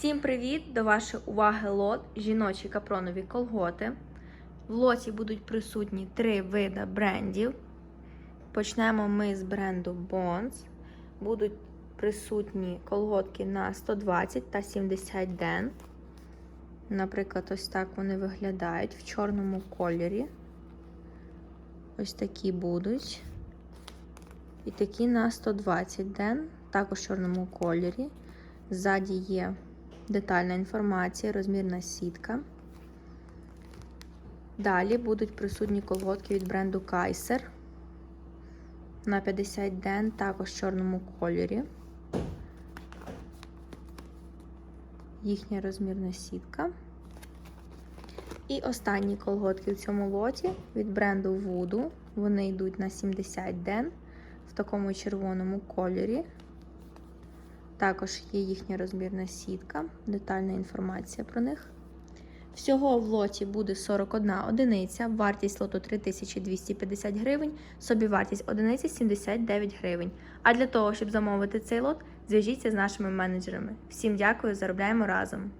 Всім привіт! До вашої уваги лот жіночі капронові колготи. В лоті будуть присутні три види брендів. Почнемо ми з бренду Bonds. Будуть присутні колготки на 120 та 70 ден. Наприклад, ось так вони виглядають в чорному кольорі. Ось такі будуть. І такі на 120 ден, також в чорному кольорі. Ззаді є детальна інформація, розмірна сітка. Далі будуть присутні колготки від бренду Kaiser на 50 ден, також в чорному кольорі. Їхня розмірна сітка. І останні колготки в цьому лоті від бренду Voodoo. Вони йдуть на 70 ден в такому червоному кольорі. Також є їхня розмірна сітка, детальна інформація про них. Всього в лоті буде 41 одиниця, вартість лоту 3250 гривень, собівартість одиниці 79 гривень. А для того, щоб замовити цей лот, зв'яжіться з нашими менеджерами. Всім дякую, заробляємо разом!